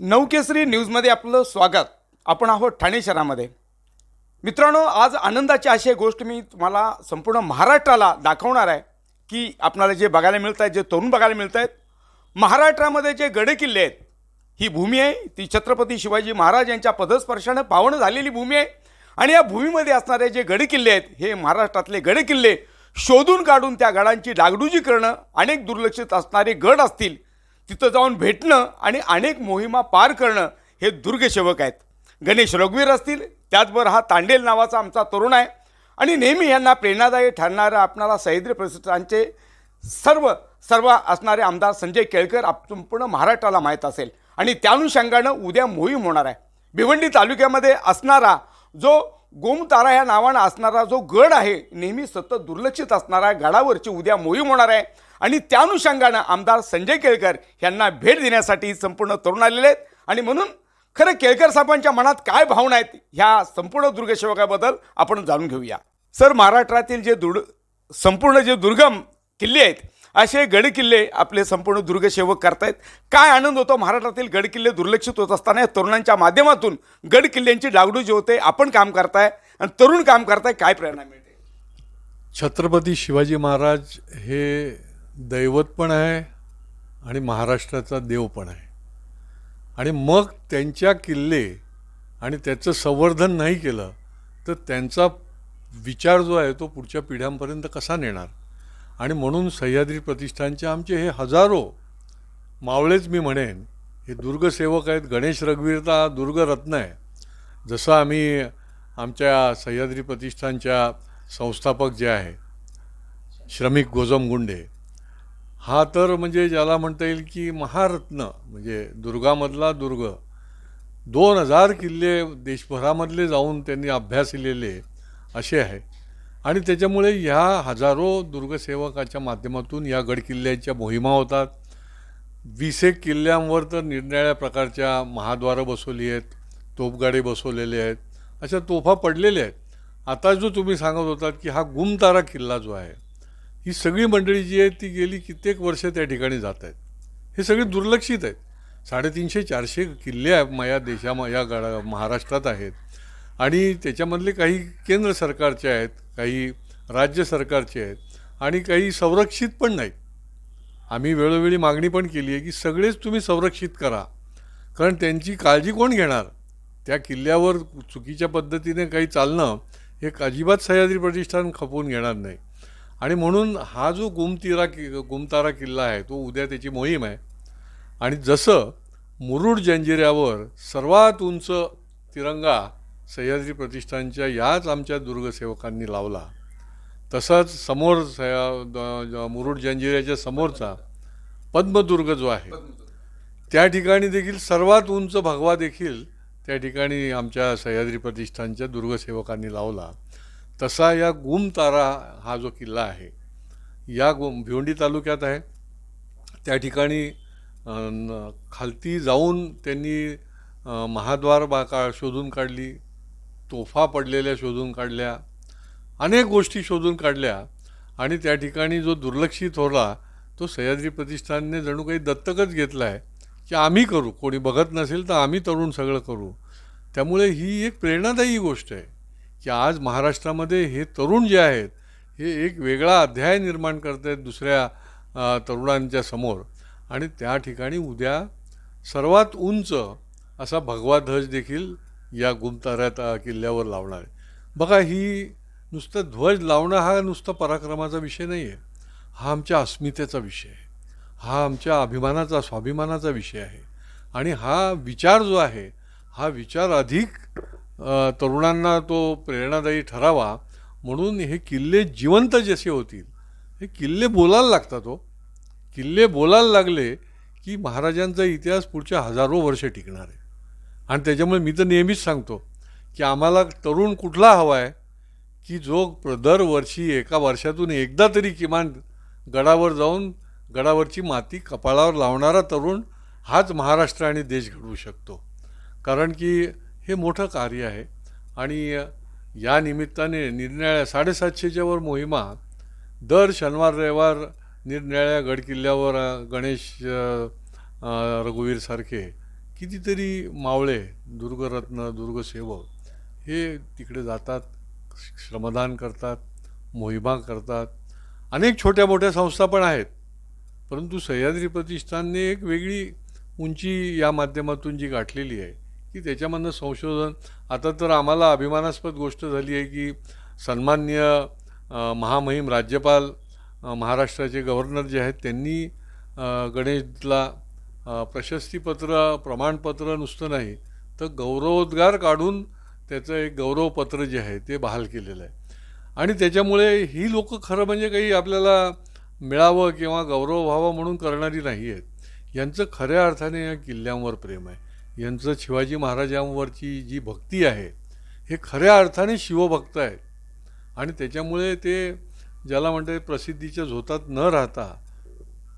नवकेसरी न्यूजमध्ये आपलं स्वागत. आपण आहोत ठाणे शहरामध्ये. मित्रांनो आज आनंदाची अशी गोष्ट मी तुम्हाला संपूर्ण महाराष्ट्राला दाखवणार आहे की आपणाला जे बघायला मिळत आहेत जे तरुण बघायला मिळत आहेत महाराष्ट्रामध्ये जे गडे किल्ले आहेत ही भूमी आहे. ती छत्रपती शिवाजी महाराज यांच्या पदस्पर्शानं पावन झालेली भूमी आहे. आणि या भूमीमध्ये असणारे जे गड किल्ले आहेत हे महाराष्ट्रातले गड किल्ले शोधून काढून त्या गडांची डागडुजी करणं अनेक दुर्लक्षित असणारे गड असतील. तिथं जाऊन भेटणं आणि अनेक मोहिमा पार करणं हे दुर्गसेवक आहेत. गणेश रघुवीर असतील त्याचबरोबर हा तांडेल नावाचा आमचा तरुण आहे. आणि नेहमी यांना प्रेरणादायी ठरणारं आपणाला सह्याद्री प्रतिष्ठानचे सर्व सर्व असणारे आमदार संजय केळकर आप संपूर्ण महाराष्ट्राला माहीत असेल. आणि त्या अनुषंगानं उद्या मोहीम होणार आहे. भिवंडी तालुक्यामध्ये असणारा जो गोमतारा या नावानं असणारा जो गड आहे नेहमी सतत दुर्लक्षित असणारा गडावरची उद्या मोहीम होणार आहे. आणि त्या अनुषंगानं आमदार संजय केळकर यांना भेट देण्यासाठी संपूर्ण तरुण आलेले आहेत. आणि म्हणून खरं केळकर साहेबांच्या मनात काय भावना आहेत ह्या संपूर्ण दुर्गसेवकाबद्दल आपण जाणून घेऊया. सर महाराष्ट्रातील जे दुर् संपूर्ण जे दुर्गम किल्ले आहेत असे गडकिल्ले आपले संपूर्ण दुर्गसेवक करतायत. काय आनंद होतो? महाराष्ट्रातील गडकिल्ले दुर्लक्षित होत असताना या तरुणांच्या माध्यमातून गडकिल्ल्यांची डागडूजी होते आपण काम करताय आणि तरुण काम करताय काय प्रेरणा मिळते? छत्रपती शिवाजी महाराज हे दैवत पण आहे आणि महाराष्ट्राचा देव पण आहे. आणि मग त्यांच्या किल्ले आणि त्याचं संवर्धन नाही केलं तर त्यांचा विचार जो आहे तो पुढच्या पिढ्यांपर्यंत कसा नेणार? आणि म्हणून सह्याद्री प्रतिष्ठानचे आमचे हे हजारो मावळेच मी म्हणेन हे दुर्गसेवक आहेत गणेश रघुवीरता दुर्गरत्न आहे. जसं आम्ही आमच्या सह्याद्री प्रतिष्ठानच्या संस्थापक जे आहे श्रमिक गोजम गुंडे हा तर म्हणजे ज्याला म्हणता येईल की महारत्न म्हणजे दुर्गामधला दुर्ग. दोन हजार किल्ले देशभरामधले जाऊन त्यांनी अभ्यासलेले असे आहे. आणि त्याच्यामुळे ह्या हजारो दुर्गसेवकाच्या माध्यमातून या गडकिल्ल्याच्या मोहिमा होतात. वीस एक किल्ल्यांवर तर निरनिराळ्या प्रकारच्या महाद्वारं बसवली आहेत तोफगाडे बसवलेले आहेत अशा तोफा पडलेल्या आहेत. आता जो तुम्ही सांगत होतात की हा गुमतारा किल्ला जो आहे ही सगळी मंडळी जी आहे ती गेली कित्येक वर्ष त्या ठिकाणी जात आहेत. हे सगळे दुर्लक्षित आहेत. साडेतीनशे चारशे किल्ले आहे या देशा या गडा महाराष्ट्रात आहेत. आणि त्याच्यामधले काही केंद्र सरकारचे आहेत काही राज्य सरकारचे आहेत आणि काही संरक्षित पण नाही आम्ही वेळोवेळी मागणी पण केली आहे की सगळेच तुम्ही संरक्षित करा. कारण त्यांची काळजी कोण घेणार? त्या किल्ल्यावर चुकीच्या पद्धतीने काही चालणं हे अजिबात सह्याद्री प्रतिष्ठान खपवून घेणार नाही. आणि म्हणून हा जो गुमतिरा कि गुमतारा किल्ला आहे तो उद्या त्याची मोहीम आहे. आणि जसं मुरुड जंजिऱ्यावर सर्वात उंच तिरंगा सह्याद्री प्रतिष्ठानच्या याच आमच्या दुर्गसेवकांनी लावला. तसंच समोर सह्या द- मुरुड जंजिऱ्याच्या समोरचा पद्मदुर्ग जो आहे त्या ठिकाणी देखील सर्वात उंच भगवा देखील त्या ठिकाणी आमच्या सह्याद्री प्रतिष्ठानच्या दुर्गसेवकांनी लावला. तसा या गुमतारा हा जो किल्ला आहे या गुम भिवंडी तालुक्यात आहे. त्या ठिकाणी खालती जाऊन त्यांनी महाद्वार बा का शोधून काढली. तोफा पडलेल्या शोधून काढल्या अनेक गोष्टी शोधून काढल्या आणि त्या ठिकाणी जो दुर्लक्षित होला तो सह्याद्री प्रतिष्ठानने जणू काही दत्तकच घेतला आहे की आम्ही करू. कोणी बघत नसेल तर आम्ही तरुण सगळं करू. त्यामुळे ही एक प्रेरणादायी गोष्ट आहे की आज महाराष्ट्रामध्ये हे तरुण जे आहेत हे एक वेगळा अध्याय निर्माण करत आहेत दुसऱ्या तरुणांच्या समोर. आणि त्या ठिकाणी उद्या सर्वात उंच असा भगवा ध्वज देखील या गुमताऱ्यात किल्ल्यावर लावणार आहे. बघा ही नुसतं ध्वज लावणं हा नुसता पराक्रमाचा विषय नाही आहे हा आमच्या अस्मितेचा विषय आहे. हा आमच्या अभिमानाचा स्वाभिमानाचा विषय आहे. आणि हा विचार जो आहे हा विचार अधिक तरुणांना तो प्रेरणादायी ठरावा. म्हणून हे किल्ले जिवंत जसे होतील हे किल्ले बोलायला लागतात हो. किल्ले बोलायला लागले की महाराजांचा इतिहास पुढच्या हजारो वर्ष टिकणार आहे. आणि त्याच्यामुळे मी तर नेहमीच सांगतो की आम्हाला तरुण कुठला हवा आहे की जो प्र- दरवर्षी एका वर्षातून एकदा तरी किमान गडावर जाऊन गडावरची माती कपाळावर लावणारा तरुण हाच महाराष्ट्र आणि देश घडवू शकतो. कारण की हे मोठं कार्य आहे आणि या निमित्ताने निरनिळ्या साडेसातशेच्या वर मोहिमा दर शनिवार रविवार निरनिळ्या गडकिल्ल्यावर गणेश रघुवीरसारखे कितीतरी मावळे दुर्गरत्न दुर्गसेवक हे तिकडे जातात श्रमदान करतात मोहिमा करतात. अनेक छोट्या मोठ्या संस्था पण आहेत. परंतु सह्याद्री प्रतिष्ठानने एक वेगळी उंची या माध्यमातून जी गाठलेली आहे की त्याच्यामधनं संशोधन. आता तर आम्हाला अभिमानास्पद गोष्ट झाली आहे की सन्मान्य महामहिम राज्यपाल महाराष्ट्राचे गव्हर्नर जे आहेत त्यांनी गणेशला प्रशस्तीपत्र प्रमाणपत्र नुसतं नाही तर गौरवोद्गार काढून त्याचं एक गौरवपत्र जे आहे ते बहाल केलेलं आहे. आणि त्याच्यामुळे ही लोक खरं म्हणजे काही आपल्याला मिळावं किंवा गौरव व्हावं म्हणून करणारी नाही आहेत. यांचं खऱ्या अर्थाने या किल्ल्यांवर प्रेम आहे. यांचं शिवाजी महाराजांवरची जी भक्ती आहे हे खऱ्या अर्थाने शिवभक्त आहेत आणि त्याच्यामुळे ते ज्याला म्हणते प्रसिद्धीच्या झोतात न राहता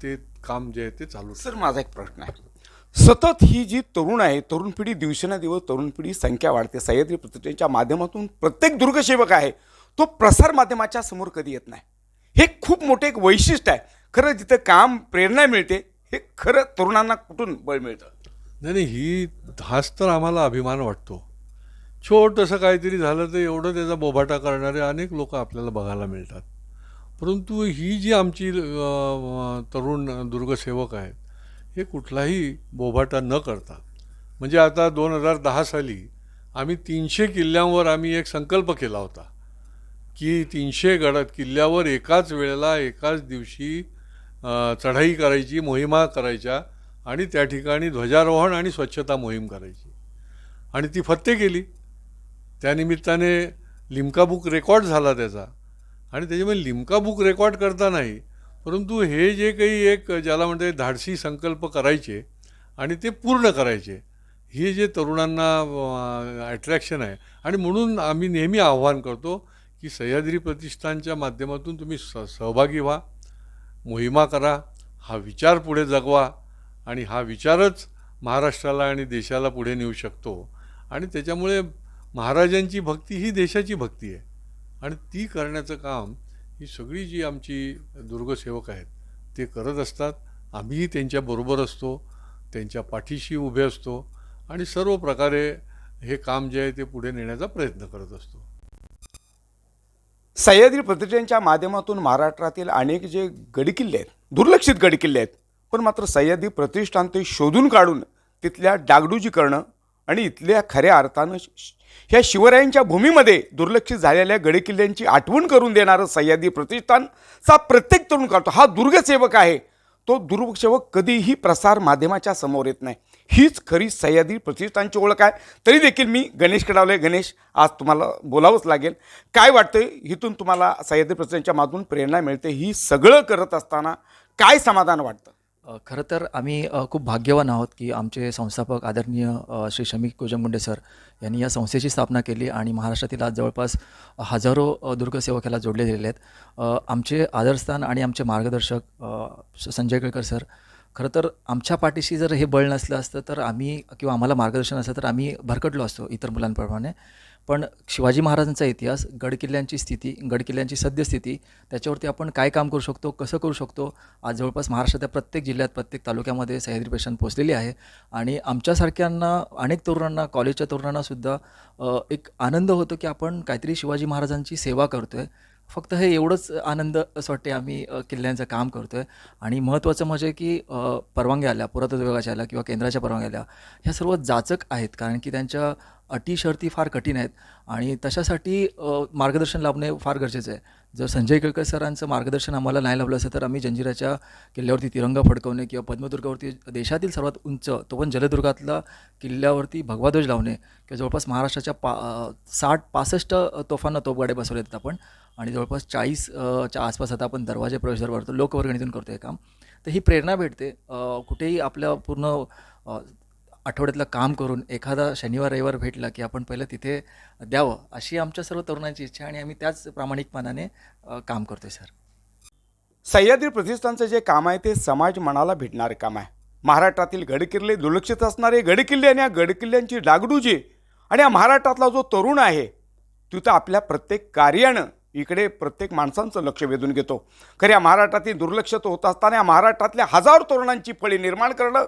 ते काम जे आहे ते चालू सर माझा एक प्रश्न आहे. सतत ही जी तरुण आहे तरुण पिढी दिवसेंदिवस तरुण पिढी संख्या वाढते. सह्याद्री प्रतिष्ठानच्या माध्यमातून प्रत्येक दुर्गसेवक आहे. तो प्रसार माध्यमाच्या समोर कधी येत नाही. हे खूप मोठे एक वैशिष्ट्य आहे. खरं जिथं काम प्रेरणा मिळते हे खरं तरुणांना कुठून बळ मिळतं? नाही नाही ही हाच तर आम्हाला अभिमान वाटतो. छोटंसं काहीतरी झालं तर एवढं त्याचा बोभाटा करणारे अनेक लोक आपल्याला बघायला मिळतात. परंतु ही जी आमची तरुण दुर्गसेवक आहेत हे कुठलाही बोभाटा न करता म्हणजे आता दोन हजार दहा साली आम्ही तीनशे किल्ल्यांवर आम्ही एक संकल्प केला होता की तीनशे गडात किल्ल्यावर एकाच वेळेला एकाच दिवशी चढाई करायची मोहिमा करायच्या आणि त्या ठिकाणी ध्वजारोहण आणि स्वच्छता मोहीम करायची. आणि ती फत्ते केली. त्यानिमित्ताने लिमका बुक रेकॉर्ड झाला त्याचा. आणि त्याच्यामुळे लिमका बुक रेकॉर्ड करता नाही परंतु हे जे काही एक ज्याला म्हणते धाडसी संकल्प करायचे आणि ते पूर्ण करायचे हे जे तरुणांना ॲट्रॅक्शन आहे. आणि म्हणून आम्ही नेहमी आव्हान करतो की सह्याद्री प्रतिष्ठानच्या माध्यमातून तुम्ही स सहभागी व्हा मोहिमा करा हा विचार पुढे जगवा आणि हा विचारच महाराष्ट्राला आणि देशाला पुढे नेऊ शकतो. आणि त्याच्यामुळे महाराजांची भक्ती ही देशाची भक्ती आहे. आणि ती करण्याचं काम ही सगळी जी आमची दुर्गसेवक आहेत ते करत असतात. आम्हीही त्यांच्याबरोबर असतो त्यांच्या पाठीशी उभे असतो आणि सर्व प्रकारे हे काम जे आहे ते पुढे नेण्याचा प्रयत्न करत असतो. सह्याद्री पत्रिकेच्या माध्यमातून महाराष्ट्रातील अनेक जे गडकिल्ले आहेत दुर्लक्षित गडकिल्ले आहेत पण मात्र सह्याद्री प्रतिष्ठान ते शोधून काढून तिथल्या डागडुजी करणं आणि इथल्या खऱ्या अर्थानं ह्या शिवरायांच्या भूमीमध्ये दुर्लक्षित झालेल्या गडकिल्ल्यांची आठवण करून देणारं सह्याद्री प्रतिष्ठानचा प्रत्येक तरुण काढतो हा दुर्गसेवक आहे. तो दुर्गसेवक कधीही प्रसार माध्यमाच्या समोर येत नाही. हीच खरी सह्याद्री प्रतिष्ठानची ओळख आहे. तरी देखील मी गणेश कडावले. गणेश आज तुम्हाला बोलावंच लागेल. काय वाटतं इथून तुम्हाला सह्याद्री प्रतिष्ठानच्या माधून प्रेरणा मिळते. ही सगळं करत असताना काय समाधान वाटतं? खरं तर आम्ही खूप भाग्यवान आहोत की आमचे संस्थापक आदरणीय श्री शमिक कोजमगुंडे सर यांनी या संस्थेची स्थापना केली आणि महाराष्ट्रातील आज जवळपास हजारो अ, दुर्गसेवक याला जोडले गेलेले आहेत. आमचे आदरस्थान आणि आमचे मार्गदर्शक संजय केळकर सर खरं तर आमच्या पाठीशी जर हे बळ नसलं असतं तर आम्ही किंवा आम्हाला मार्गदर्शन असतं तर आम्ही भरकटलो असतो इतर मुलांप्रमाणे. पण शिवाजी महाराजांचा इतिहास गडकिल्ल्यांची स्थिती गडकिल्ल्यांची सद्यस्थिती त्याच्यावरती आपण काय काम करू शकतो कसं करू शकतो आज जवळपास महाराष्ट्राच्या प्रत्येक जिल्ह्यात प्रत्येक तालुक्यामध्ये सह्याद्री पेशन पोचलेली आहे. आणि आमच्यासारख्यांना अनेक तरुणांना कॉलेजच्या तरुणांनासुद्धा एक आनंद होतो की आपण काहीतरी शिवाजी महाराजांची सेवा करतो आहे फक्त हे एवढंच आनंद असं वाटते आम्ही किल्ल्यांचं काम करतो आहे आणि महत्त्वाचं म्हणजे की परवानग्या आल्या पुरातत्व विभागाच्या आल्या किंवा केंद्राच्या परवानग्या आल्या ह्या सर्व जाचक आहेत. कारण की त्यांच्या अटी शर्ती फार कठीण आहेत. आणि तशासाठी मार्गदर्शन लाभणे फार गरजेचं आहे. जर संजय केळकर सरांचं मार्गदर्शन आम्हाला नाही लाभलं असतं तर आम्ही जंजिराच्या किल्ल्यावरती तिरंगा फडकवणे किंवा पद्मदुर्गावरती देशातील सर्वात उंच तो पण जलदुर्गातला किल्ल्यावरती भगवाध्वज लावणे किंवा जवळपास महाराष्ट्राच्या पा साठ पासष्ट तोफांना तोफगाडे बसवले आहेत आपण आणि जवळपास चाळीस च्या आसपास आता आपण दरवाजे प्रवेशद्वार भरतो लोकवर्गणीतून करतो हे काम. तर ही प्रेरणा भेटते. कुठेही आपल्या पूर्ण आठवड्यातलं काम करून एखादा शनिवार रविवार भेटला की आपण पहिलं तिथे द्यावं अशी आमच्या सर्व तरुणांची इच्छा आणि आम्ही त्याच प्रामाणिकपणाने काम करतोय सर. सह्याद्री प्रतिष्ठानचं जे काम आहे ते समाज मनाला भेटणारे काम आहे. महाराष्ट्रातील गडकिल्ले दुर्लक्षित असणारे गडकिल्ले आणि या गडकिल्ल्यांची डागडुजी आणि या महाराष्ट्रातला जो तरुण आहे तिथं आपल्या प्रत्येक कार्यानं इकडे प्रत्येक माणसांचं लक्ष वेधून घेतो. खऱ्या महाराष्ट्रातील दुर्लक्ष तो होत असताना या महाराष्ट्रातल्या हजारो तरुणांची फळी निर्माण करणं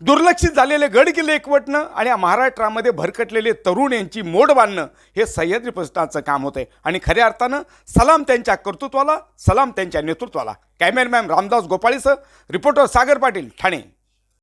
दुर्लक्षित झालेले गड किल्ले एकवटणं आणि या महाराष्ट्रामध्ये भरकटलेले तरुण यांची मोड बांधणं हे सह्याद्री प्रस्थाचं काम होतं आणि खऱ्या अर्थानं सलाम त्यांच्या कर्तृत्वाला सलाम त्यांच्या नेतृत्वाला. कॅमेरमॅन रामदास गोपाळीसह रिपोर्टर सागर पाटील ठाणे.